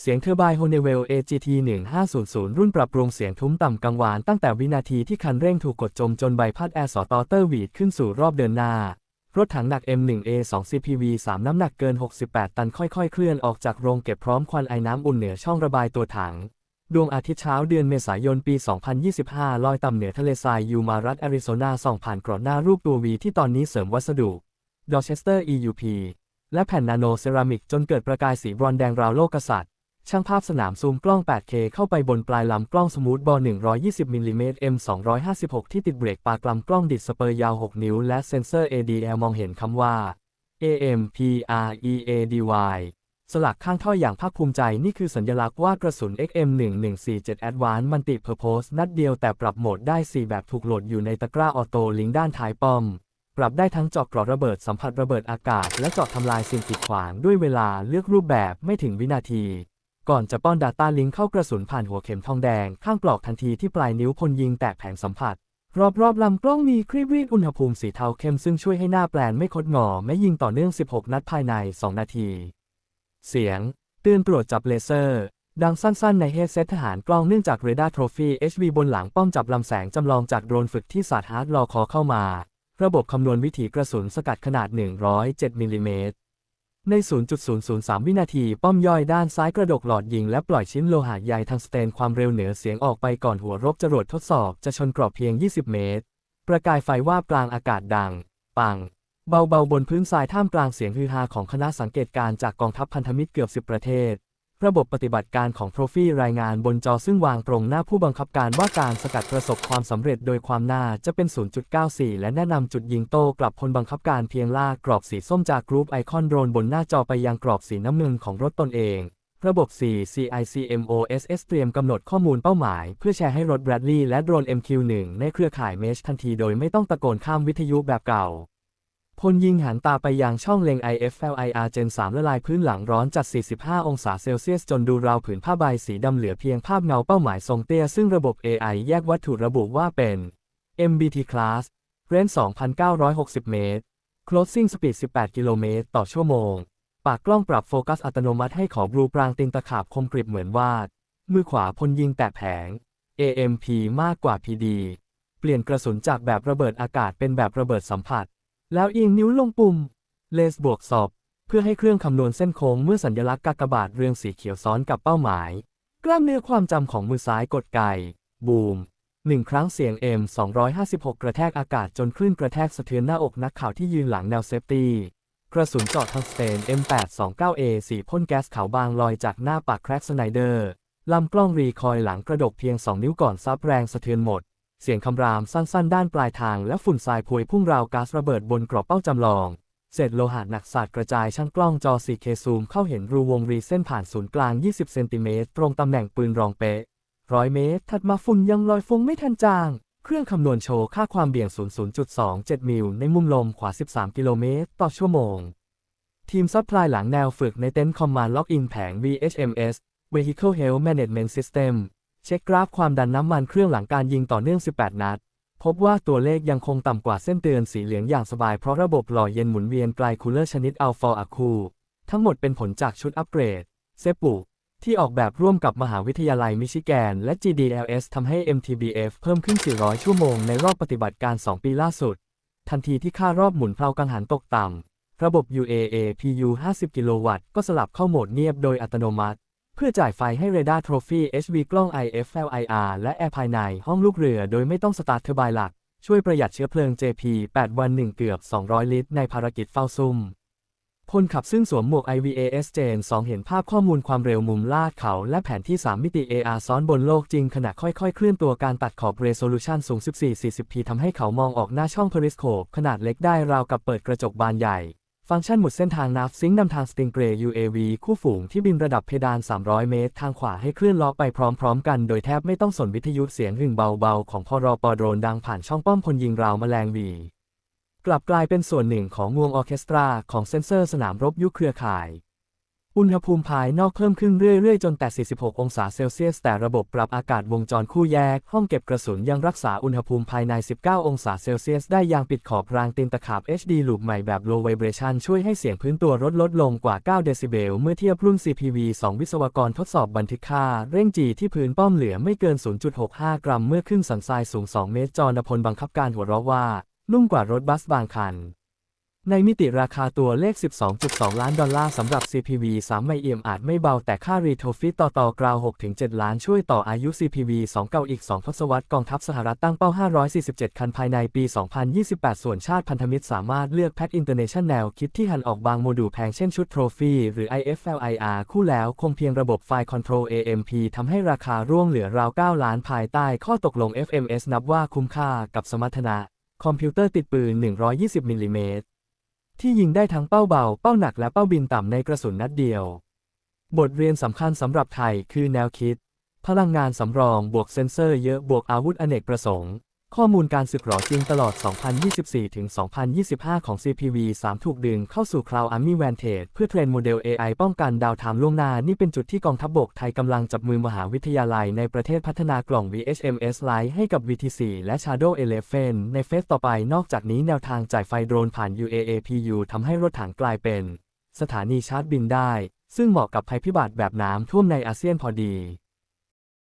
เสียงเทอร์ไบน์ Honeywell AGT 1500 รุ่นปรับปรุงเสียงทุ้มต่ำกังวานตั้งแต่วินาทีที่คันเร่งถูกกดจมจนใบพัดแอร์สอตอเตอร์วีดขึ้นสู่รอบเดินหน้า รถถังหนัก M1A2 CPV 3 น้ำหนักเกิน 68 ตันค่อยๆ เคลื่อนออกจากโรงเก็บพร้อมควันไอน้ำอุ่นเหนือช่องระบายตัวถัง ดวงอาทิตย์เช้าเดือนเมษายนปี 2025 ลอยต่ำเหนือทะเลทรายยูมารัฐแอริโซนาส่องผ่านกรอบหน้ารูปตัววีที่ตอนนี้เสริมวัสดุดอเชสเตอร์ EUP และแผ่นนาโนเซรามิกจนเกิดประกายสีบรอนแดงราวโลกกษัตริย์ ช่างภาพสนามซูมกล้อง 8K เข้าไปบนปลายลำกล้องสมูทบอล120มิลลิเมตร M 256ที่ติดเบรกปากลำกล้องดิดสเปอร์ยาว 6 นิ้ว และเซ็นเซอร์ ADL มองเห็นคำว่า AMPREADY สลักข้างท่ออย่างภาคภูมิใจนี่คือสัญลักษณ์ว่ากระสุน XM1147 Advanced Multi Purpose นัดเดียวแต่ปรับโหมดได้ 4 แบบถูกโหลดอยู่ในตะกร้าออโต้ลิงด้านท้ายป้อม ปรับได้ทั้งเจาะกรอระเบิดสัมผัสระเบิดอากาศ และเจาะทำลายสิ่งกีดขวางด้วยเวลาเลือกรูปแบบไม่ถึงวินาที ก่อนจะป้อน Data Link เข้ากระสุนผ่านหัวเข็มทองแดง ข้างปลอกทันทีที่ปลายนิ้วพลยิงแตะแผงสัมผัส รอบๆลำกล้องมีครีบรีดอุณหภูมิสีเทาเข้มซึ่งช่วยให้หน้าแปลนไม่คดงอแม้ยิงต่อเนื่อง 16 นัดภายใน 2 นาที เสียงเตือนตรวจจับเลเซอร์ ดังสั้นๆ ในเฮดเซตทหารกล้องเนื่องจากเรดาร์โทรฟี HV บนหลังป้อมจับลำแสงจำลองจากโดรนฝึกที่ศาสฮาร์ดรอคอเข้ามา ระบบคำนวณวิถีกระสุนสกัดขนาด 107มิลลิเมตร ใน 0.003 วินาที ป้อมย่อยด้านซ้ายกระดกหลอดยิง และปล่อยชิ้นโลหะใหญ่ทางสเตนความเร็วเหนือเสียงออกไปก่อนหัวรบจรวดทดสอบจะชนกรอบเพียง 20 เมตร ประกายไฟวาบกลางอากาศดัง ปัง เบาๆบนพื้นทรายท่ามกลางเสียงฮือฮาของคณะสังเกตการจากกองทัพพันธมิตรเกือบ 10 ประเทศ ระบบปฏิบัติการของโทรฟี่รายงานบนจอซึ่งวางตรงหน้าผู้บังคับการว่าการสกัดประสบความสำเร็จโดยความน่าจะเป็น 0.94 และแนะนำจุดยิงโต้กลับพลบังคับการเพียงลากกรอบสีส้มจากกรุ๊ปไอคอนโดรนบนหน้าจอไปยังกรอบสีน้ำเงินของรถตนเอง ระบบ 4 CICMOSS เตรียมกำหนดข้อมูลเป้าหมาย เพื่อแชร์ให้รถ Bradley และโดรน MQ-1 ในเครือข่ายเมชทันทีโดยไม่ต้องตะโกนข้ามวิทยุแบบเก่า พลยิงหันตาไปยังช่องเล็ง IFLIR Gen 3 ละลายพื้นหลังร้อนจัด 45 องศาเซลเซียส จนดูราวผืนผ้าใบสีดำเหลือเพียงภาพเงาเป้าหมายทรงเตี้ย ซึ่งระบบ AI แยกวัตถุระบุว่าเป็น MBT Class Range 2,960 เมตร Closing Speed 18 กิโลเมตร ต่อชั่วโมง ปากกล้องปรับโฟกัสอัตโนมัติให้ขอบลูปรางติงตะขาบคมกริบเหมือนวาด มือขวาพลยิงแตะแผง AMP มากกว่า PD เปลี่ยนกระสุนจากแบบระเบิดอากาศเป็นแบบระเบิดสัมผัส แล้วเอียงนิ้วลงปุ่ม เลสบวกสอบ เพื่อให้เครื่องคำนวณเส้นโค้งเมื่อสัญลักษณ์กากบาทเรืองสีเขียวซ้อนกับเป้าหมาย กล้ามเนื้อความจำของมือซ้ายกดไก่ บูมหนึ่งครั้งเสียง M 256 กระแทกอากาศจนคลื่นกระแทกสะเทือนหน้าอกนักข่าวที่ยืนหลังแนวเซฟตี้ กระสุนเจาะทางสเตน M829A สีพ่นแก๊สขาวบางลอยจากหน้าปากแคร็กสไนเดอร์ลำกล้องรีคอยหลังกระดกเพียง 2 นิ้วก่อนซับแรงสะเทือนหมด เสียงคำรามสั้น ๆ ด้านปลายทางและฝุ่นทรายพวยพุ่งราวก๊าซระเบิดบนกรอบเป้าจำลอง เศษโลหะหนักสาดกระจายช่างกล้องจอ 4K ซูมเข้าเห็นรูวงรีเส้นผ่านศูนย์กลาง 20 เซนติเมตรตรงตำแหน่งปืนรองเป๊ะร้อยเมตร ถัดมาฝุ่นยังลอยฟุ้งไม่ทันจาง เครื่องคำนวณโชว์ค่าความเบี่ยง 00.27 มิลในมุมลมขวา 13 กิโลเมตร ต่อชั่วโมง ทีมซัพพลายหลังแนวฝึกในเต็นท์คอมมานด์ล็อกอินแผง VHMS Vehicle Health Management System เช็คกราฟความดันน้ำมันเครื่องหลังการยิงต่อเนื่อง 18 นัด พบว่าตัวเลขยังคงต่ำกว่าเส้นเตือนสีเหลืองอย่างสบายเพราะระบบหล่อเย็นหมุนเวียนไกลคูลเลอร์ชนิดอัลฟอร์อะคูทั้งหมดเป็นผลจากชุดอัปเกรดเซปุที่ออกแบบร่วมกับมหาวิทยาลัยมิชิแกน และ GDLS ทำให้ MTBF เพิ่มขึ้น 400 ชั่วโมงในรอบปฏิบัติการ 2 ปีล่าสุด ทันทีที่ค่ารอบหมุนเพลากังหันตกต่ำ ระบบ UAA PU 50 กิโลวัตต์ก็สลับเข้าโหมดเงียบโดยอัตโนมัติ เพื่อจ่ายไฟให้เรดาร์โทรฟี HV กล้อง IFLIR และแอร์ภายในห้องลูกเรือโดยไม่ต้องสตาร์ทเทอร์ไบน์หลัก ช่วยประหยัดเชื้อเพลิง JP 8 วัน 1 เกือบ 200 ลิตร ในภารกิจเฝ้าซุ่มพลขับซึ่งสวมหมวก IVAS Gen 2 เห็นภาพข้อมูลความเร็วมุมลาดเขา และแผนที่ 3 มิติ AR ซ้อนบนโลกจริงขณะค่อยๆ เคลื่อนตัวการตัดขอบ Resolution สูง 1440p ทำให้เขามองออกหน้าช่อง Periscope ขนาดเล็กได้ราวกับเปิดกระจกบานใหญ่ ฟังก์ชันหมุดเส้นทางนับซิงค์นำทาง Stingray UAV คู่ฝูงที่บินระดับเพดาน 300 เมตร ทางขวาให้เคลื่อนล้อไปพร้อมๆ กัน โดยแทบไม่ต้องสนวิทยุเสียงหึ่งเบาๆ ของพอรปโดรนดังผ่านช่องป้อมพลยิงราวแมลงวี กลับกลายเป็นส่วนหนึ่งของวงออเคสตราของเซ็นเซอร์สนามรบยุคเครือข่าย อุณหภูมิภายนอกเพิ่มขึ้นเรื่อยๆ จนแต่ 46 องศาเซลเซียส แต่ระบบปรับอากาศวงจรคู่แยก ห้องเก็บกระสุนยังรักษาอุณหภูมิภายใน 19 องศาเซลเซียส ได้อย่างปิดขอบรางตีนตะขาบ HD Loop ใหม่แบบ Low Vibration ช่วยให้เสียงพื้นตัวลดลดลงกว่า 9 เดซิเบล เมื่อเทียบรุ่น CPV 2 วิศวกรทดสอบบันทึกค่า เร่งจีที่พื้นป้อมเหลือไม่เกิน 0.65 กรัม เมื่อขึ้นสันทรายสูง 2 เมตร จอนพลบังคับการหัวเราะว่านุ่มกว่ารถบัสบางคัน ในมิติราคาตัวเลข 12.2 ล้านดอลลาร์สำหรับ CPV 3 ไมเอียมอาจไม่เบาแต่ค่ารีโทฟิตต่อต่อกราว 6-7 ล้านช่วยต่ออายุ CPV 2 เก่าอีก 2 ทศวรรษกองทัพสหรัฐตั้งเป้า 547 คันภายในปี 2028 ส่วนชาติพันธมิตรสามารถเลือกแพทอินเตอร์เนชั่นแนลคิดที่หันออกบางโมดูลแพงเช่นชุดโทรฟีหรือ IFLIR คู่แล้วคงเพียงระบบไฟล์คอนโทรล AMP ทำให้ราคาร่วงเหลือราว 9 ล้านภายใต้ข้อตกลง FMS นับว่าคุ้มค่ากับสมรรถนะ คอมพิวเตอร์ติดปืน 120มิลลิเมตร ที่ยิงได้ทั้งเป้าเบา เป้าหนักและเป้าบินต่ำในกระสุนนัดเดียว บทเรียนสำคัญสำหรับไทยคือแนวคิด พลังงานสำรองบวกเซ็นเซอร์เยอะบวกอาวุธอเนกประสงค์ ข้อมูลการศึกหรอจริงตลอด 2024 ถึง 2025 ของ CPV 3 ถูกดึงเข้าสู่ Cloud Army Vantage เพื่อเทรนโมเดล AI ป้องกันดาวไทม์ล่วงหน้า นี่เป็นจุดที่กองทัพบบกไทยกำลังจับมือมหาวิทยาลัยในประเทศพัฒนากล่อง VHMS Lite ให้กับ VT4 และ Shadow 11ในเฟสต่อไป นอกจากนี้แนวทางจ่ายไฟโดรนผ่าน UAAPU ทำให้รถถังกลายเป็น สถานีชาร์จบินได้ ซึ่งเหมาะกับภัยพิบัติแบบน้ำท่วมในอาเซียนพอดี